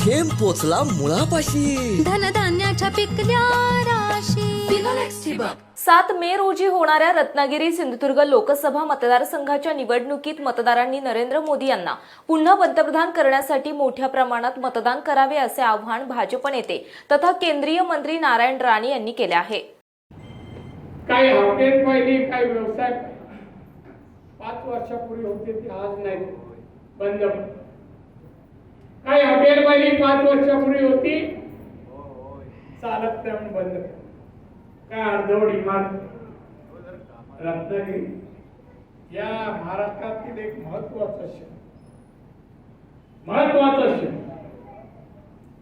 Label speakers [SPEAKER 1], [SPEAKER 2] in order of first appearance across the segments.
[SPEAKER 1] थेंब पोचला मुळापाशी.
[SPEAKER 2] धनधान्याच्या पिकल्या राशी.
[SPEAKER 3] सात मे रोजी होणाऱ्या रत्नागिरी सिंधुदुर्ग लोकसभा मतदारसंघाच्या निवडणुकीत मतदारांनी नरेंद्र मोदी यांना पुन्हा पंतप्रधान करण्यासाठी मोठ्या प्रमाणात मतदान करावे असे आवाहन भाजप नेते तथा केंद्रीय मंत्री नारायण राणे यांनी केले आहे.
[SPEAKER 4] काही हॉटेल पाहिली? काही व्यवसाय? पाच वर्षापूर्वी होते ते आज नाही. बंद. काही हॉटेल पाहिली पाच वर्षापूर्वी होती? चालत त्या बंद काय अर्धवट इमारत. रत्नागिरी. या महाराष्ट्रातील एक महत्वाचं शहर. महत्वाचं शहर.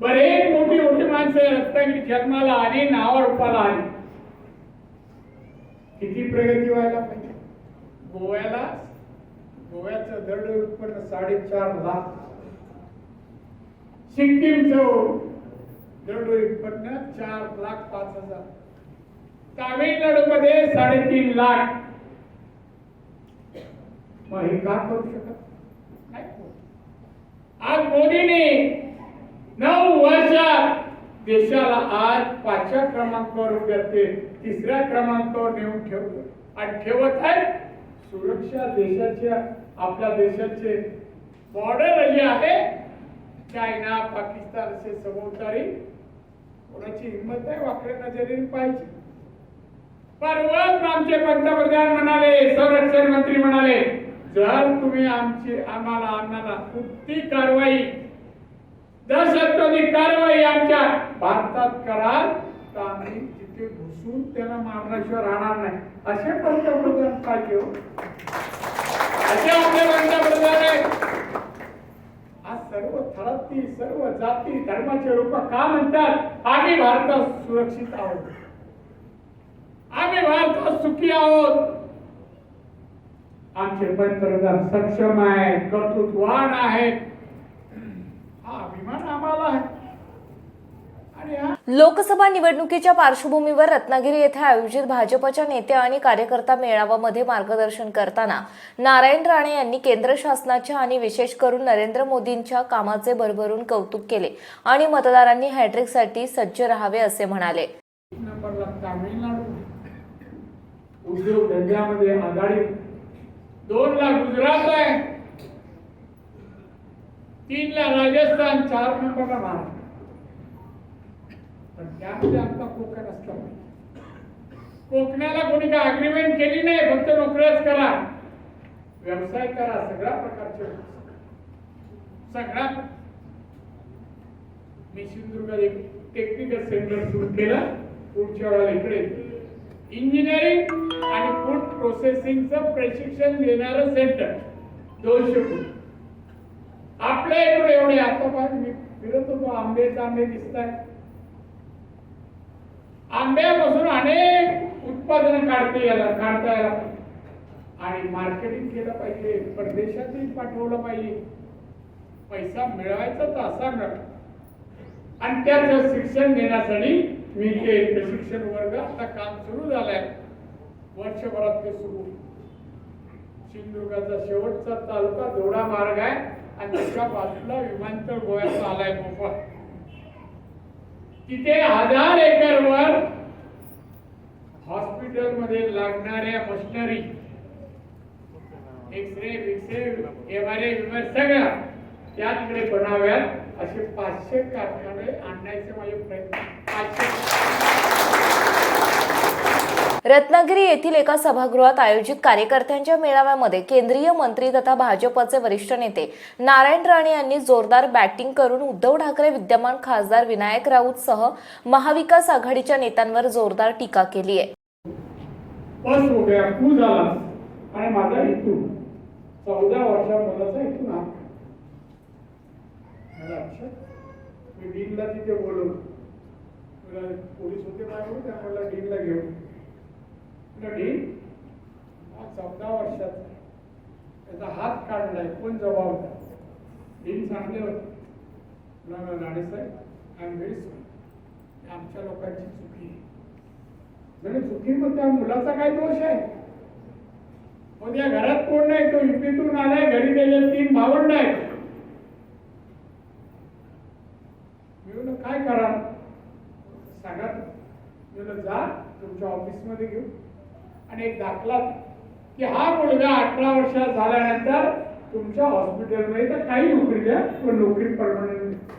[SPEAKER 4] बरेच मोठी मोठी माणसं रत्नागिरी जन्माला आली नावा रूपाला आली. किती प्रगती व्हायला पाहिजे? गोव्याला? गोव्याचं दरड उत्पन्न साडेचार लाख. सिक्कीमचं दरडोई उत्पन्न चार लाख पाच हजार. तामिळनाडूमध्ये साडेतीन लाख. मग हे का करू शकत? नाही आज मोदीने नऊ वर्षात देशाला आज पाचव्या क्रमांकावर करते तिसऱ्या क्रमांकावर नेऊन ठेवलं. आणि ठेवत आहे सुरक्षा देशाच्या आपल्या देशाचे बॉर्डर जे आहे चायना पाकिस्तान असे सभोवतारी कोणाची हिंमत नाही वाकड्या नजरेने पाहिजे. परवाच आमचे पंतप्रधान म्हणाले संरक्षण मंत्री म्हणाले जर तुम्ही आमची आम्हाला आम्हाला कुठली कारवाई दहशतवादी कारवाई आमच्या भारतात कराल तर आम्ही तिथे घुसून त्यांना मारण्याशिवाय राहणार नाही. असे पंतप्रधान पाहिजे हो. असे आपले पंतप्रधान आहेत. आज सर्व थराती सर्व जाती धर्माचे लोक का म्हणतात? आम्ही भारतात सुरक्षित आहोत. आम्ही भारतात सुखी आहोत. आमचे पंतप्रधान सक्षम आहे कर्तृत्वान आहेत. हा अभिमान आम्हाला आहे.
[SPEAKER 3] लोकसभा निवडणुकीच्या पार्श्वभूमीवर रत्नागिरी येथे आयोजित भाजपच्या नेते आणि कार्यकर्ता मेळाव्यामध्ये मार्गदर्शन करताना नारायण राणे यांनी केंद्र शासनाच्या आणि विशेष करून नरेंद्र मोदींच्या कामाचे भरभरून कौतुक केले आणि मतदारांनी हॅट्रिकसाठी सज्ज राहावे असे म्हणाले.
[SPEAKER 4] दोन लाख गुजरात आहे. तीन लाख राजस्थान चार नंबरला महाराष्ट्र पण त्यामध्ये आमचा कोकण असला पाहिजे कोकणाला कोणी काय अग्रीमेंट केली नाही फक्त नोकऱ्याच करा. व्यवसाय करा सगळ्या प्रकारचे. सगळ्या. मी सिंधुदुर्गात एक टेक्निकल सेंटर सुरू केलं पुढच्या वेळेला इकडे. इंजिनिअरिंग आणि फूड प्रोसेसिंगचं प्रशिक्षण देणारं सेंटर दोनशे फूट. आपल्या इकडे एवढे आता पाहिजे मी फिरत होतो आंबेच आंबे दिसत आहे आंब्यापासून अनेक उत्पादनं काढता यायला काढता यायला आणि मार्केटिंग केलं पाहिजे. परदेशातही पाठवलं पाहिजे. पैसा मिळवायचा तर असा मिळवा आणि त्याचं शिक्षण घेण्यासाठी मी हे प्रशिक्षण वर्ग आता काम सुरू झालंय. वर्षभरात ते सुरू. सिंधुदुर्गाचा शेवटचा तालुका दोडा मार्ग आहे. आणि त्याच्या बाजूला विमानतळ गोव्याचा आलाय मोफत. तिथे हजार एकरवर हॉस्पिटलमध्ये लागणाऱ्या मशिनरी एक्सरे बिक्सरे एम आर एमआर सगळ्या त्या तिकडे बनाव्यात. असे पाचशे कारखाने आणण्याचे माझे प्रयत्न. पाचशे
[SPEAKER 3] रत्नागिरी येथील एका सभागृहात आयोजित कार्यकर्त्यांच्या मेळाव्यामध्ये केंद्रीय मंत्री तथा भाजपचे वरिष्ठ नेते नारायण राणे यांनी जोरदार बॅटिंग करून उद्धव ठाकरे विद्यमान खासदार विनायक राऊत सह महाविकास आघाडीच्या नेत्यांवर जोरदार टीका केली आहे.
[SPEAKER 4] मी डीनला तिथे बोलवलं. पोलीस होते माझ्याकडे त्या डीनला घेऊन म्हटलं, हा चौदा वर्षाचा. त्याचा हात काढलाय कोण जबाबदार दिन चांगले होते. ना राणे साहेब आय एम व्हेरी सॉरी आमच्या लोकांची चुकी आहे. म्हणजे चुकी मग त्या मुलाचा काय दोष आहे? मग या घरात कोण नाही? तो युपीतून आलाय घरी गेले तीन भावंड आहेत. मी काय करा? सांगा. मी जा तुमच्या ऑफिसमध्ये घेऊ. आणि एक दाखला की हा मुलगा अठरा वर्षात झाल्यानंतर तुमच्या हॉस्पिटलमध्ये तर काही नोकरी द्या पण नोकरी परमनंट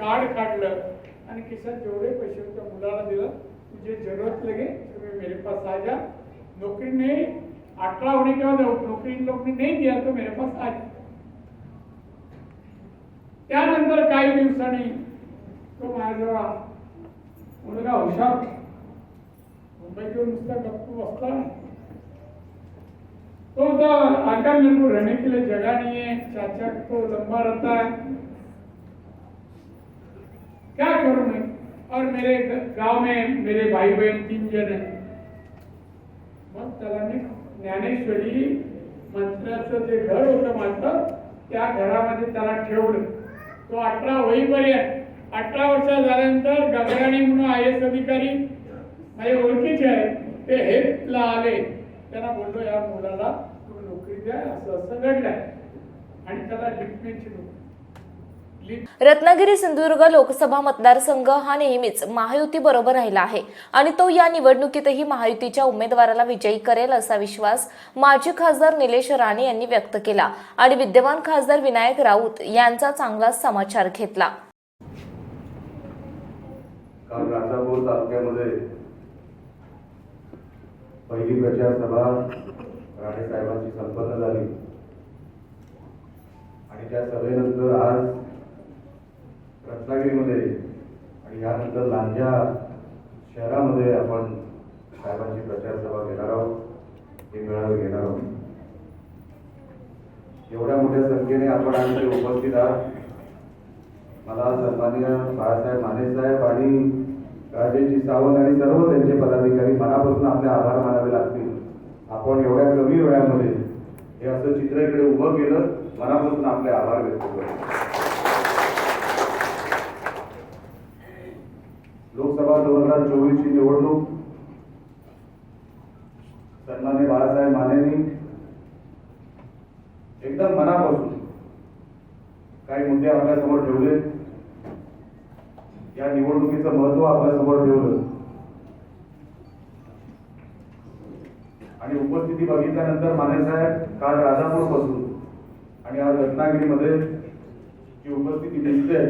[SPEAKER 4] कार्ड काढलं आणि किसान जेवढे पैसे होते त्या मुलाला दिलं तुझे जरूरत लगे तुम्ही मेरे पास आ जा नौकरी नहीं अठारह होने के बाद नौकरी नाही नहीं दिया तो मेरे पास आ जा त्यानंतर काही दिवसांनी तो माझ्याजवळ आला. मुलगा हुशार. मुंबई येऊन नुसता गप्प बसला. तो तो आकार मेरे रहने के लिए जगह नहीं है चाचा तो लंबा रहता है क्या करूं मैं? और मेरे गांव में मेरे भाई बहन तीन जन है। मग त्याला मी ज्ञानेश्वरी मंत्र्याचं जे घर होतं माझं त्या घरामध्ये त्याला ठेवलं. तो अठरा होईपर्यंत अठरा वर्ष झाल्यानंतर गगराणी म्हणून आय एस अधिकारी माझे ओळखीचे आहे ते हेल्पला आले. त्यांना बोललो या मुलाला तुम्ही नोकरी द्या असं असं घडलंय. आणि त्याला लिफ्टमॅनची नोकरी.
[SPEAKER 3] रत्नागिरी सिंधुदुर्ग लोकसभा मतदारसंघ हा नेहमीच महायुती बरोबर राहिला आहे आणि तो या निवडणुकीतही महायुतीच्या उमेदवाराला विजयी करेल असा विश्वास माजी खासदार निलेश राणे यांनी व्यक्त केला आणि विद्यमान खासदार विनायक राऊत यांचा चांगला समाचार घेतला.
[SPEAKER 5] काल राजापूर तालुक्यामध्ये पहिली प्रचार सभा राणे साहेबांची संपन्न झाली. आणि त्या सभेनंतर आज रत्नागिरीमध्ये आणि यानंतर लांजा शहरामध्ये आपण साहेबांची प्रचार सभा घेणार आहोत. हे मेळावे घेणार आहोत. एवढ्या मोठ्या संख्येने आपण आज उपस्थित आहात. मला सन्मान्य बाळासाहेब माने साहेब आणि राजेशजी सावंत आणि सर्व त्यांचे पदाधिकारी मनापासून आपले आभार मानावे लागतील. आपण एवढ्या कमी वेळामध्ये हे असं चित्र इकडे उभं केलं मनापासून आपले आभार व्यक्त करतो. लोकसभा दोन हजार चोवीसची निवडणूक. सन्मान्य बाळासाहेब मानेनी एकदम मनापासून काही मुद्दे आपल्यासमोर ठेवले या निवडणुकीचं महत्त्व आपल्यासमोर ठेवलं. आणि उपस्थिती बघितल्यानंतर मानेसाहेब काल राजापूरपासून आणि आज रत्नागिरीमध्ये जी उपस्थिती दिसते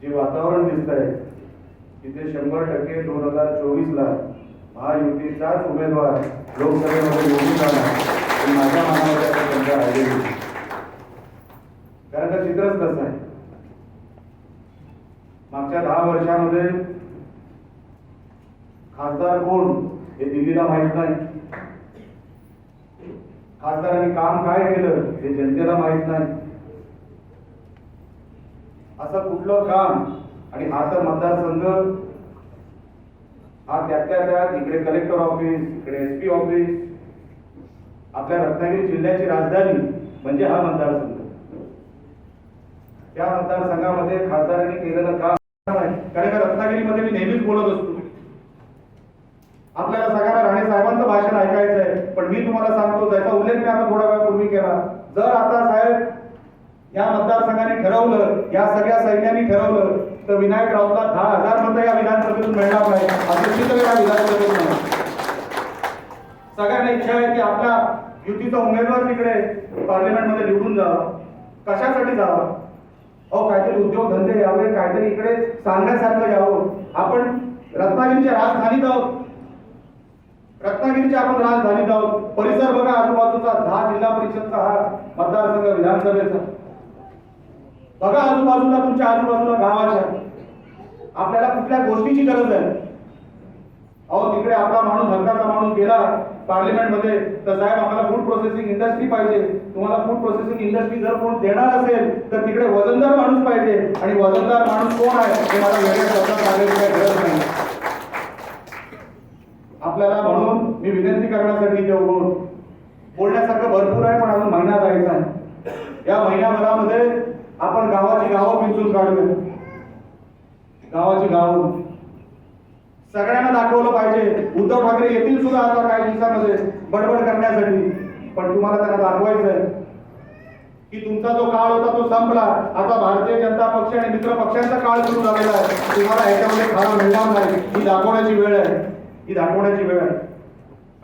[SPEAKER 5] जे वातावरण दिसत आहे तिथे शंभर टक्के दोन हजार चोवीस ला महायुतीचाच उमेदवार लोकसभेमध्ये निवडून आला. माझ्या मनामध्ये आता शंका राहिलेली नाही. कारण का चित्रच तसं आहे मागच्या दहा वर्षामध्ये खासदार कोण हे दिल्लीला माहीत नाही. खासदारांनी काम काय केलं हे जनतेला माहीत नाही. असं कुठलं काम? आणि हा तर मतदारसंघ हा त्या त्या त्यात इकडे कलेक्टर ऑफिस इकडे एस पी ऑफिस आपल्या रत्नागिरी जिल्ह्याची राजधानी म्हणजे हा मतदारसंघ. त्या मतदारसंघामध्ये खासदारांनी केलेलं काम आहे कारण का रत्नागिरीमध्ये मी नेहमीच बोलत असतो. आपल्याला सगळ्यांना राणे साहेबांचं भाषण ऐकायचं आहे पण मी तुम्हाला सांगतो त्याचा उल्लेख मी आता थोड्या वेळापूर्वी केला. जर आता साहेब या मतदारसंघाने ठरवलं या सगळ्या सैन्यांनी ठरवलं तर विनायक राऊतला दहा हजार मतं या विधानसभेतून मिळणार नाही. असं चित्र या विधानसभेत नाही. सगळ्यांना इच्छा आहे की आपला युतीचा उमेदवार तिकडे पार्लिमेंटमध्ये निवडून जावा. कशासाठी जावा? अहो काहीतरी उद्योगधंदे यावे काहीतरी इकडे सांगण्यासारखं यावं. आपण रत्नागिरीच्या राजधानीत आहोत. रत्नागिरीच्या आपण राजधानीत आहोत. परिसर बघा आजूबाजूचा दहा जिल्हा परिषदचा हा मतदारसंघ विधानसभेचा. बघा आजूबाजूला तुमच्या आजूबाजूला गावाच्या. आपल्याला कुठल्या गोष्टीची गरज आहे? अहो तिकडे आपला माणूस हक्काचा माणूस गेला. पार्लिमेंटमध्ये तर साहेब आम्हाला फूड प्रोसेसिंग इंडस्ट्री पाहिजे. तुम्हाला फूड प्रोसेसिंग इंडस्ट्री जर कोण देणार असेल तर तिकडे वजनदार माणूस पाहिजे. आणि वजनदार माणूस कोण आहे हे मला वेगळ्या शब्दात सांगायची काही गरज नाही. आपल्याला म्हणून मी विनंती करण्यासाठी जेवढून बोलण्यासारखं भरपूर आहे पण अजून महिना जायचा आहे. या महिन्याभरामध्ये आपण गावाची गावं पिंचून काढूया गावाची गावं. सगळ्यांना दाखवलं पाहिजे. उद्धव ठाकरे येतील सुद्धा आता काही दिवसामध्ये बडबड करण्यासाठी. पण तुम्हाला त्यांना दाखवायचं आहे की तुमचा जो काळ होता तो संपला. आता भारतीय जनता पक्ष आणि मित्र पक्षांचा काळ सुरू झालेला आहे. तुम्हाला ह्याच्यामध्ये खरा मिळणार नाही. ही दाखवण्याची वेळ आहे. ही दाखवण्याची वेळ आहे.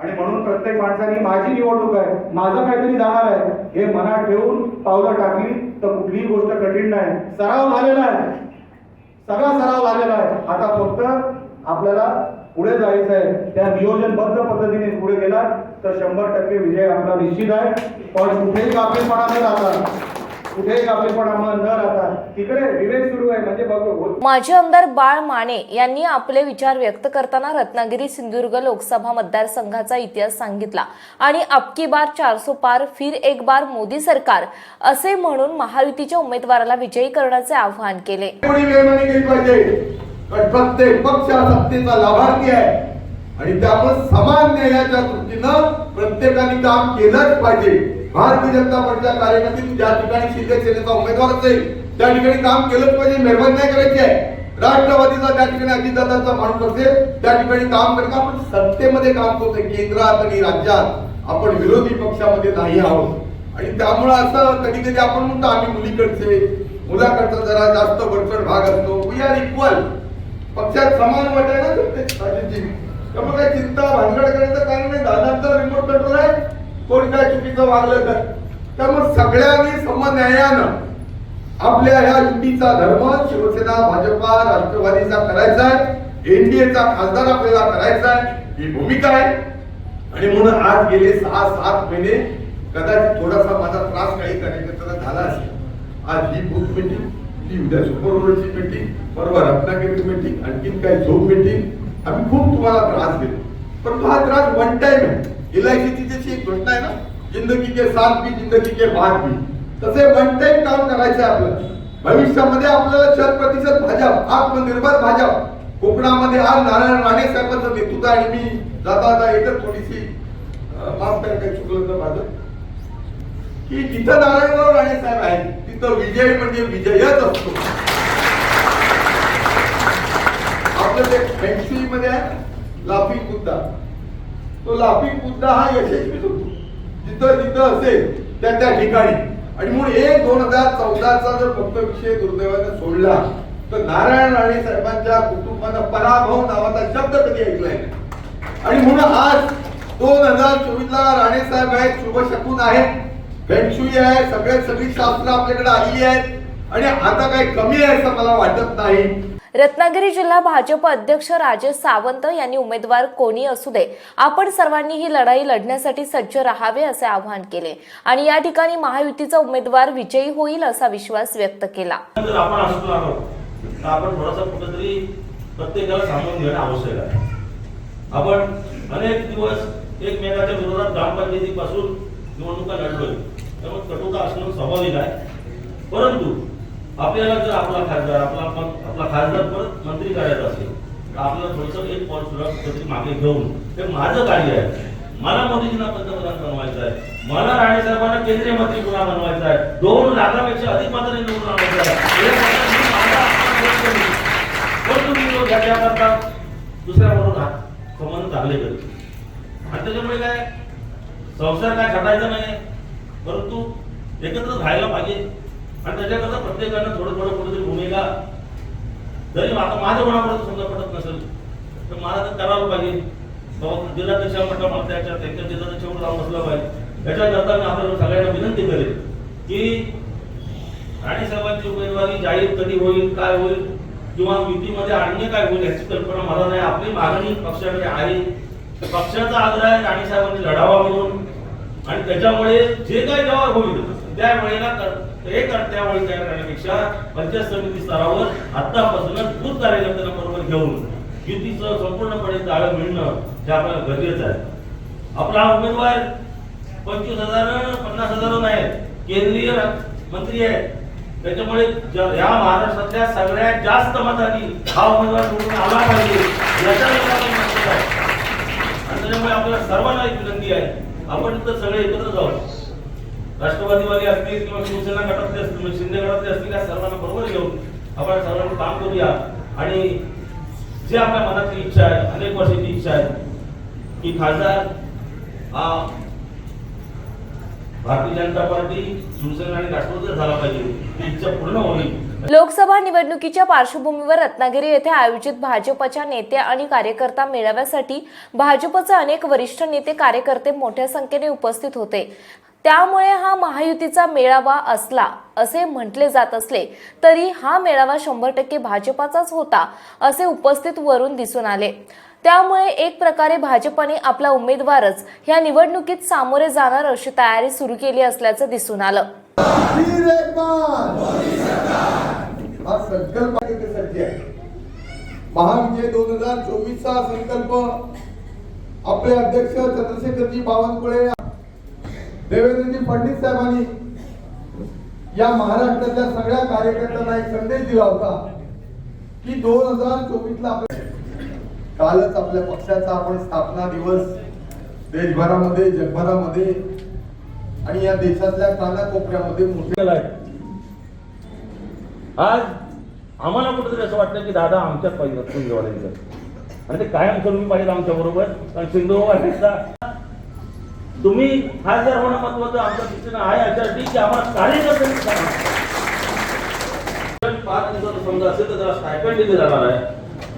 [SPEAKER 5] आणि म्हणून प्रत्येक माणसाने माझी निवडणूक आहे. माझं काहीतरी जाणार आहे. हे मनात ठेवून पावलं टाकली तर कुठलीही गोष्ट कठीण नाही. सराव झालेला आहे. सगळा सराव झालेला आहे. आता फक्त आपल्याला पुढे जायचं आहे त्या नियोजनबद्ध पद्धतीने पुढे गेला तर शंभर टक्के विजय आपला निश्चित आहे. पण कुठेही गाफीलपणा न राहता कुठेही गाफीलपणा न राहता तिकडे विवेक सुरू आहे. म्हणजे बघ
[SPEAKER 3] माजी आमदार बाळ माने यांनी आपले विचार व्यक्त करताना रत्नागिरी सिंधुदुर्ग लोकसभा मतदारसंघाचा इतिहास सांगितला. आणि अबकी बार चारसो पार फिर एक बार मोदी सरकार असे म्हणून महायुतीच्या उमेदवाराला विजयी करण्याचे आवाहन केले.
[SPEAKER 6] कारण पण प्रत्येक पक्ष हा सत्तेचा लाभार्थी आहे. आणि त्यामुळे समान न्यायाच्या दृष्टीनं प्रत्येकाने काम केलंच पाहिजे. भारतीय जनता पक्षाच्या कार्यकर्त्यांनी ज्या ठिकाणी शिवसेनेचा उमेदवार असेल त्या ठिकाणी काम केलंच पाहिजे मेहरबानी नाही करायची आहे. राष्ट्रवादीचा त्या ठिकाणी अजितदादांचा माणूस असेल त्या ठिकाणी काम करणं आपण सत्तेमध्ये काम करतोय केंद्रात आणि राज्यात? आपण विरोधी पक्षामध्ये नाही आहोत. आणि त्यामुळं असं कधी कधी आपण म्हणतो आम्ही मुलीकडचे. मुलाकडचा जरा जास्त बडचड भाग असतो. वी आर इक्वल पक्षात समान वाटायला त्यामुळे काय चिंता भानगड करायचं कारण नाही. दादांचा रिमोट कंट्रोल आहे. कोणी काय चुकीचं वागलं तर. त्यामुळे सगळ्यांनी समन्यायानं आपल्या ह्या युतीचा धर्म शिवसेना भाजपा राष्ट्रवादीचा करायचा आहे. एनडीएचा खासदार आपल्याला करायचा आहे. ही भूमिका आहे. आणि म्हणून आज गेले सहा सात महिने कदाचित थोडासा माझा त्रास काही कार्यकर्त्यांना झाला असेल. आज ही बुक मिटिंग ती उद्या सुपरवरची मिटिंग परवा रत्नागिरी मीटिंग आणखीन काही झोप मीटिंग आम्ही खूप तुम्हाला त्रास देतो पण हा त्रास वन टाइम आहे. एलआयसीची जशी एक घटना आहे ना जिंदगी के साथ भी जिंदगी के बाद भी. तसे वन टाइम काम करायचं आहे आपलं. भविष्यामध्ये आपल्याला शत प्रतिशत भाजप आत्मनिर्भर भाजप कोकणामध्ये आज नारायण राणे साहेबांचं नेतृत्व आणि मी जाता जाता एकच थोडीशी माफ काय काही चुकलं तर माझं. की जिथं नारायणराव राणे साहेब आहेत तर विजय म्हणजे विजयच असतो. आपलं ते फॅन्सी मध्ये लाफिंग बुद्धा तो लाफिंग बुद्धा हा यशस्वीच होतो. जिथं जिथं असेल त्या त्या ठिकाणी. आणि म्हणून एक दोन हजार चौदाचा जर फक्त विषय दुर्दैवाने सोडला तर नारायण राणे साहेबांच्या कुटुंबानं पराभव नावाचा शब्द कधी ऐकलाय नाही. आणि म्हणून आज दोन हजार चोवीस ला राणे साहेब आहेत शुभ शकून आहेत. फेंगशुई आहे सगळे सगळी शास्त्र आपल्याकडे आलेली आहेत आणि आता काही कमी आहे असं मला वाटत नाही.
[SPEAKER 3] रत्नागिरी जिल्हा भाजप अध्यक्ष राजेश सावंत यांनी उमेदवार कोणी असू दे आपण सर्वांनी ही लढाई लढण्यासाठी सज्ज राहावे असे आवाहन केले. आणि या ठिकाणी महायुतीचा उमेदवार विजयी होईल असा विश्वास व्यक्त केला.
[SPEAKER 7] जर आपण असतो आहोत आपण थोडासा कुठेतरी प्रत्येकाला सांगून घेणं आवश्यक आहे. आपण अनेक दिवस एकमेकाच्या विरोधात ग्रामपंचायतीपासून निवडणुका लढलोय. त्यामुळे कटुता असणं स्वाभाविक आहे. परंतु आपल्याला जर आपला खासदार आपला आपला खासदार परत मंत्री करायचा असेल तर आपल्याला थोडंसं एक पॉईंट सुद्धा मागे घेऊन हे माझं कार्य आहे. मला मोदीजींना पंतप्रधान बनवायचं आहे. मला राणे साहेबांना केंद्रीय मंत्री पुन्हा बनवायचं आहे. दोन लाखापेक्षा अधिक मात्र निवडून आणायचं आहे. हे मी पण तुम्ही दुसऱ्याबरोबर संबंध चांगले करतो आणि त्याच्यामुळे काय? संसार काय खटायचा नाही. परंतु एकत्र व्हायला पाहिजे. आणि त्याच्याकरता प्रत्येकानं थोडं थोडं कुठेतरी भूमिका. जरी आता माझं कोणापर्यंत समजा पटत नसेल तर मला तर करावं पाहिजे. बाबा जिल्हाध्यक्ष म्हटलं मला त्याच्या त्यांच्या जिल्हाध्यक्षावर जाऊन बसलं पाहिजे. याच्याकरता मी आपल्याला सगळ्यांना विनंती करेल की राणे साहेबांची उमेदवारी जाहीर कधी होईल काय होईल किंवा युतीमध्ये आणणे काय होईल याची कल्पना मला नाही. आपली मागणी पक्षाकडे आहे. पक्षाचा आग्रह आहे राणे साहेबांनी लढावा म्हणून. आणि त्याच्यामुळे जे काही व्यवहार होईल त्या वेळेला कर- एक त्यावेळी तयार करण्यापेक्षा पंचायत समिती स्तरावर आतापासूनच बूथ कार्यकर्त्यांना बरोबर घेऊन युतीचं संपूर्णपणे जाळं मिळणं हे आपल्याला गरजेचं आहे. आपला हा उमेदवार पंचवीस हजार पन्नास हजार नाही केंद्रीय मंत्री आहे. त्याच्यामुळे या महाराष्ट्रातल्या सगळ्यात जास्त मतांनी हा उमेदवार निवडून आला पाहिजे याचा आहे. त्याच्यामुळे आपल्याला सर्वांना एक विनंती आहे आपण तर सगळे एकत्र जाऊ राष्ट्रवादीवाले असतील किंवा शिवसेना गटातले असतील म्हणजे शिंदे गटातले असतील या सर्वांना बरोबर घेऊन आपण सर्वांना काम करूया. आणि जे आपल्या मनातली इच्छा आहे अनेक वर्षाची इच्छा आहे की खासदार हा भारतीय जनता पार्टी शिवसेना आणि राष्ट्रवादी झाला पाहिजे इच्छा पूर्ण होईल.
[SPEAKER 3] लोकसभा निवडणुकीच्या पार्श्वभूमीवर रत्नागिरी येथे आयोजित भाजपच्या नेते आणि कार्यकर्ता मेळाव्यासाठी भाजपचे अनेक वरिष्ठ नेते कार्यकर्ते मोठ्या संख्येने उपस्थित होते. त्यामुळे हा महायुतीचा मेळावा असला असे म्हटले जात असले तरी हा मेळावा शंभर टक्के भाजपाचाच होता असे उपस्थित वरून दिसून आले. त्यामुळे एक प्रकारे भाजपने आपला उमेदवारच या निवडणुकीत सामोरे जाणार अशी तयारी सुरू केली असल्याचं दिसून आलं.
[SPEAKER 6] हा संकल्प महाविजय दोन हजार चोवीसचा संकल्प आपले अध्यक्ष चंद्रशेखरजी बावनकुळे देवेंद्रजी फडणवीस साहेबांनी या महाराष्ट्रातल्या सगळ्या कार्यकर्त्यांना एक संदेश दिला होता की दोन हजार चोवीस ला आपल्या कालच आपल्या पक्षाचा आपण स्थापना दिवस देशभरामध्ये जगभरामध्ये आणि या देशातल्या कानाकोपऱ्यामध्ये मोठे.
[SPEAKER 7] आज आम्हाला कुठेतरी असं वाटतं की दादा आमच्याच पाहिजे शिंदेवाड्यांचं आणि ते कायम करून पाहिजे आमच्या बरोबर कारण शिंदेवाड्यांचा तुम्ही खासदार होणं महत्वाचं आमच्या दृष्टीनं आहे याच्यासाठी की आम्हाला कार्यकर्त्यांनी सांगा. पाच दिवसाचं समजा असेल तर त्याला स्टायपेंड दिले जाणार आहे